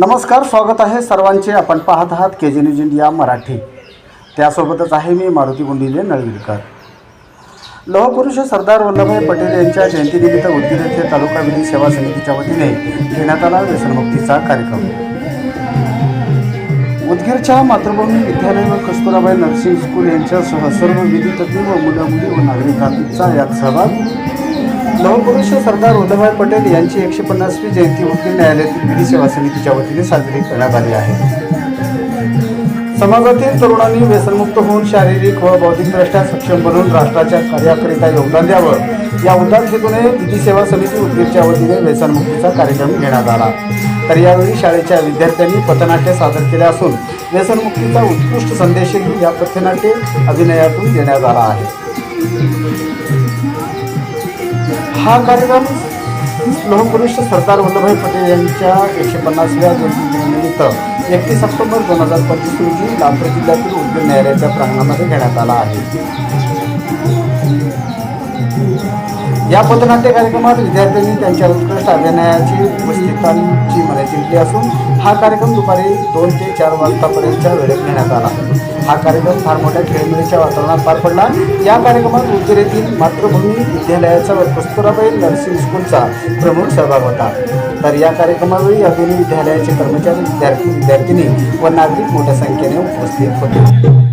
नमस्कार स्वागत आहे सर्वांचे. आपण पाहत आहात K G news India Marathi. त्यासोबतच आहे मी मारुती गुंडिले नळवीरकर. लोहपुरुष सरदार वल्लभभाई पटेल यांच्या जयंतीनिमित्त उदगीर येथे तालुका विधी सेवा समितीच्या वतीने घेण्यात आला व्यसनमुक्तीचा कार्यक्रम. उदगीरच्या मातृभूमी विद्यालय व कस्तुराबाई नर्सिंग स्कूल यांच्यासह सर्व विधी तज्ज्ञ व मुलं मुली व नागरिकांचा यात सहभाग लौहपुरुष सरदार वल्लभभाई पटेल यांची एकशे पन्नासवी जयंती वकील न्यायालयातील विधी सेवा समितीच्या वतीने साजरी करण्यात आली आहे. समाजातील तरुणांनी व्यसनमुक्त होऊन शारीरिक व बौद्धिकदृष्ट्या सक्षम बनून राष्ट्राच्या कार्याकरिता योगदान द्यावं. या उद्दात हेतूने विधी सेवा समिती उदगीरच्या वतीने व्यसनमुक्तीचा कार्यक्रम घेण्यात आला. तर यावेळी शाळेच्या विद्यार्थ्यांनी पथनाट्य सादर केले असून व्यसनमुक्तीचा उत्कृष्ट संदेशही या पथनाट्य अभिनयातून देण्यात आला आहे. हा कार्यक्रम लोहपुरुष सरदार वल्लभभाई पटेल यांच्या एकशे पन्नासव्या जयंतीनिमित्त एकतीस सप्टेंबर दोन हजार पंचवीस रोजी लातूर जिल्ह्यातील उद्योग न्यायालयाच्या प्रांगणामध्ये घेण्यात आला आहे. या पथनाट्य कार्यक्रमात विद्यार्थ्यांनी त्यांच्या उत्कृष्ट अभिनयाची उपस्थितांची मने जिंकली असून हा कार्यक्रम दुपारी दोन ते चार वाजतापर्यंतच्या वेळेत घेण्यात आला. हा कार्यक्रम फार मोठ्या खेळमेळीच्या वातावरणात पार पडला. या कार्यक्रमात उदगीर येथील मातृभूमी विद्यालयाचा व कस्तुराबाई नर्सिंग स्कूलचा प्रमुख सहभाग होता. तर या कार्यक्रमावेळी अभिनय विद्यालयाचे कर्मचारी विद्यार्थी विद्यार्थिनी व नागरिक मोठ्या संख्येने उपस्थित होते.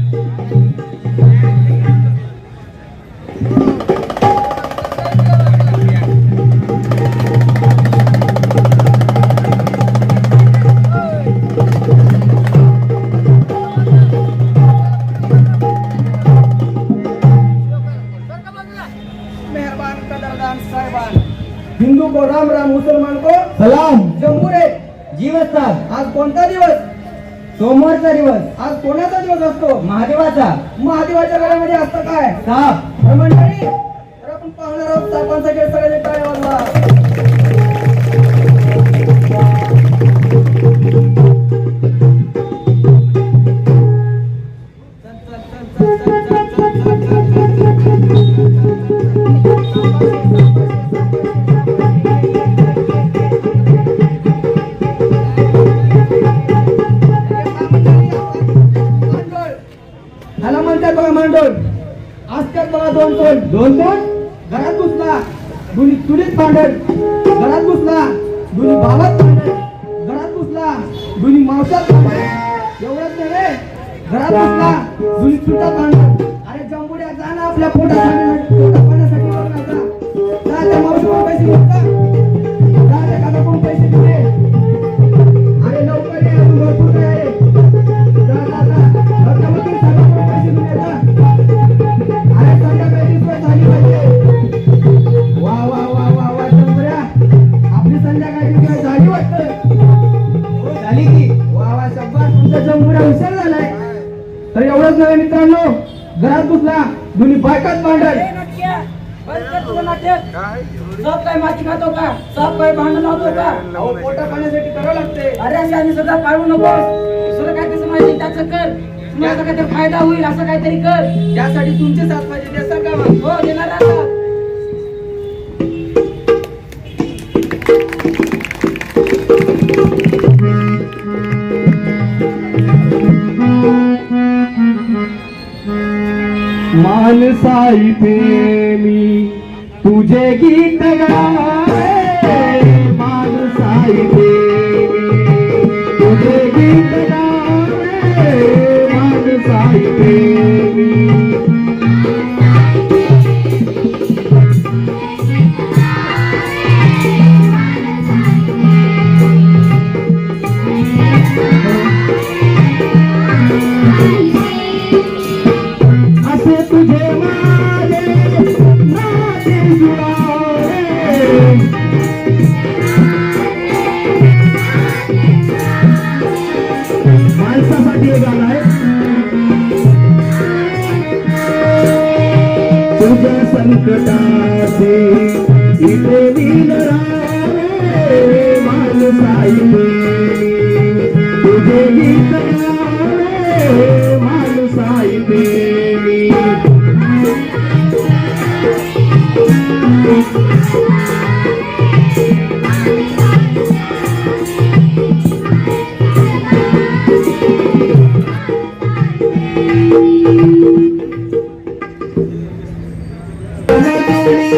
मुसलमान को सलाम जम्बुरे जीवस्तान आज कोणता दिवस? सोमवारचा दिवस. आज कोणाचा दिवस असतो? महादेवाचा. महादेवाच्या घरामध्ये असतं काय? साप. तर आपण पाहणार आहोत टाळे ह्याला म्हणतात बघा मांडून असतात बघा दोन कोण. दोन कोण? घरात घुसला. दुनी चुलीत भांडण. घरात घुसला. दुनी भावात भांडण. घरात घुसला. दुनी मावसात भांडण. एवढंच नाही रे. घरात घुसला. दुनी चुटात भांडण. अरे जंबुड्या जा ना आपल्या पोटात. आपली झाली झाली की तुमचा झालाय तर एवढंच नव्हे मित्रांनो घरात कुठला दोन्ही बायकात भांडण सब काय माती खातो का सब काय भांडण होतो का अहो, पोटा पाण्यासाठी करावं लागते अरे अशी सुद्धा पाळू नको दुसरं काय तसं माहिती त्याचं कर तुम्हाला काहीतरी फायदा होईल असं काहीतरी कर त्यासाठी तुमचे साथ पाहिजे त्याचा का मग? हो मानसाई मी तुझे गीत गाए मानसाई संकटाचे इथे दिल मान तुझे गीत मान Thank you. गावे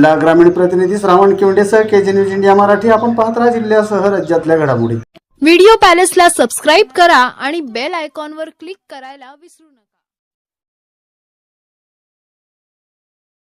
जिल्हा ग्रामीण प्रतिनिधी श्रावण किवंडेसह के जे न्यूज इंडिया मराठी. आपण पाहत राहा जिल्ह्यासह राज्यातल्या घडामोडी. व्हिडिओ पॅलेसला सबस्क्राईब करा आणि बेल आयकॉनवर क्लिक करायला विसरू नका.